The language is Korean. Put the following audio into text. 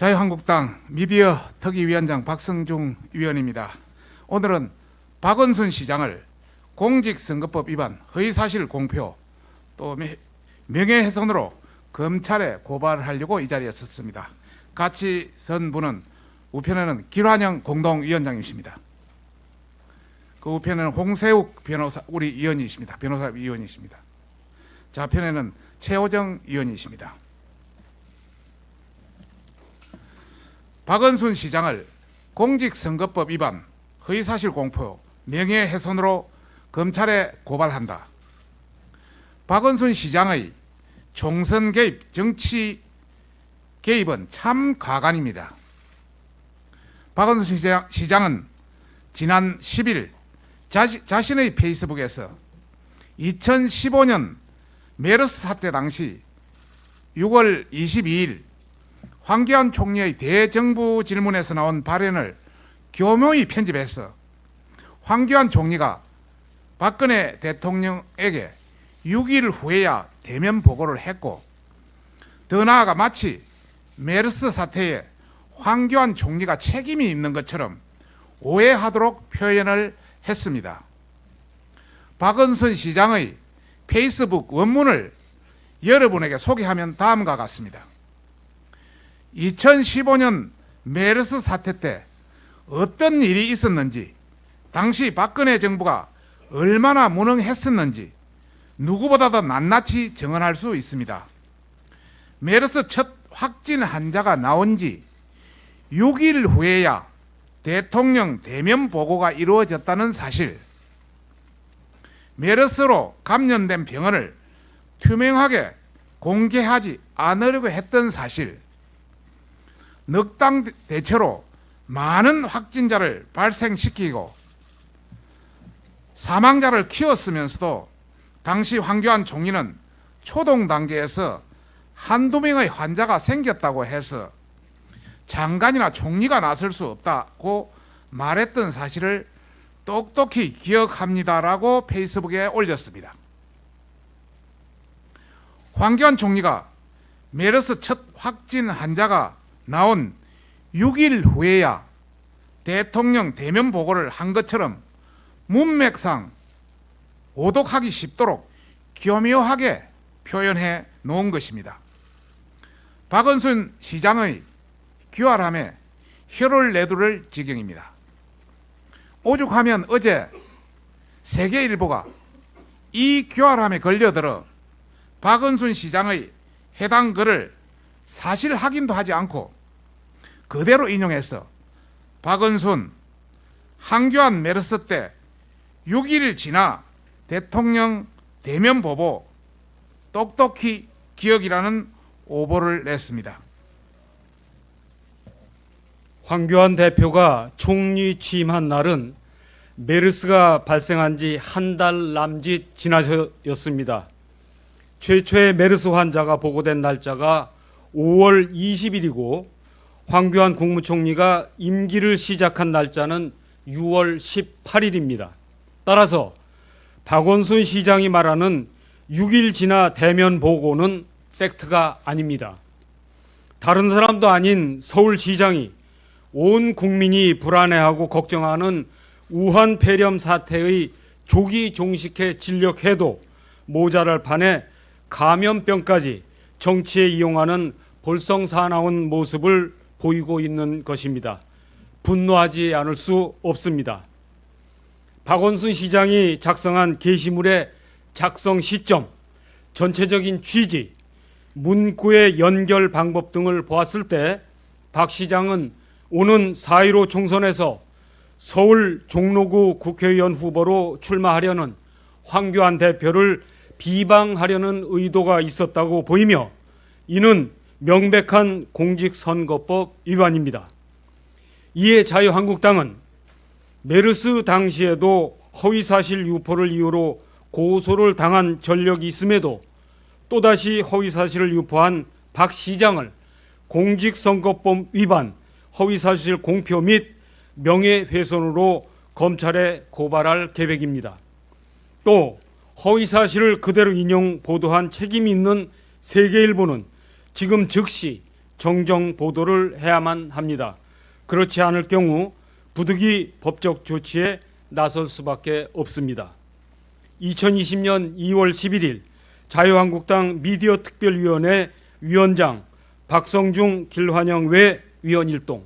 자유한국당 미비어 특위 위원장 박성중 위원입니다. 오늘은 박원순 시장을 공직선거법 위반, 허위사실 공표, 또 매- 명예훼손으로 검찰에 고발하려고 이 자리에 섰습니다. 같이 선 분은 우편에는 길환영 공동위원장이십니다. 그 우편에는 홍세욱 변호사 우리 위원이십니다. 변호사 위원이십니다. 좌편에는 최호정 위원이십니다. 박원순 시장을 공직선거법 위반, 허위사실 공표, 명예훼손으로 검찰에 고발한다. 박원순 시장의 총선 개입, 정치 개입은 참 가관입니다. 박원순 시장, 시장은 지난 10일 자시, 자신의 페이스북에서 2015년 메르스 사태 당시 6월 22일 황교안 총리의 대정부 질문에서 나온 발언을 교묘히 편집해서 황교안 총리가 박근혜 대통령에게 6일 후에야 대면 보고를 했고 더 나아가 마치 메르스 사태에 황교안 총리가 책임이 있는 것처럼 오해하도록 표현을 했습니다. 박은순 시장의 페이스북 원문을 여러분에게 소개하면 다음과 같습니다. 2015년 메르스 사태 때 어떤 일이 있었는지, 당시 박근혜 정부가 얼마나 무능했었는지 누구보다도 낱낱이 증언할 수 있습니다. 메르스 첫 확진 환자가 나온 지 6일 후에야 대통령 대면 보고가 이루어졌다는 사실, 메르스로 감염된 병원을 투명하게 공개하지 않으려고 했던 사실, 넉당 대체로 많은 확진자를 발생시키고 사망자를 키웠으면서도 당시 황교안 총리는 초동 단계에서 한두 명의 환자가 생겼다고 해서 장관이나 총리가 나설 수 없다고 말했던 사실을 똑똑히 기억합니다라고 페이스북에 올렸습니다. 황교안 총리가 메르스 첫 확진 환자가 나온 6일 후에야 대통령 대면 보고를 한 것처럼 문맥상 오독하기 쉽도록 교묘하게 표현해 놓은 것입니다. 박원순 시장의 규활함에 혀를 내두를 지경입니다. 오죽하면 어제 세계일보가 이 규활함에 걸려들어 박원순 시장의 해당 글을 사실 확인도 하지 않고 그대로 인용해서 박원순 한교안 메르스 때 6일 지나 대통령 대면 보보 똑똑히 기억이라는 오보를 냈습니다. 황교안 대표가 총리 취임한 날은 메르스가 발생한 지 한 달 남짓 지나서였습니다. 최초의 메르스 환자가 보고된 날짜가 5월 20일이고 황교안 국무총리가 임기를 시작한 날짜는 6월 18일입니다. 따라서 박원순 시장이 말하는 6일 지나 대면 보고는 팩트가 아닙니다. 다른 사람도 아닌 서울시장이 온 국민이 불안해하고 걱정하는 우한 폐렴 사태의 조기 종식에 진력해도 모자랄 판에 감염병까지 정치에 이용하는 볼썽사나운 모습을 보이고 있는 것입니다. 분노하지 않을 수 없습니다. 박원순 시장이 작성한 게시물의 작성 시점, 전체적인 취지, 문구의 연결 방법 등을 보았을 때 박 시장은 오는 4.15 총선에서 서울 종로구 국회의원 후보로 출마하려는 황교안 대표를 비방하려는 의도가 있었다고 보이며 이는 명백한 공직선거법 위반입니다. 이에 자유한국당은 메르스 당시에도 허위사실 유포를 이유로 고소를 당한 전력이 있음에도 또다시 허위사실을 유포한 박 시장을 공직선거법 위반, 허위사실 공표 및 명예훼손으로 검찰에 고발할 계획입니다. 또 허위사실을 그대로 인용 보도한 책임이 있는 세계일보는 지금 즉시 정정 보도를 해야만 합니다. 그렇지 않을 경우 부득이 법적 조치에 나설 수밖에 없습니다. 2020년 2월 11일 자유한국당 미디어 특별위원회 위원장 박성중 길환영 외 위원 일동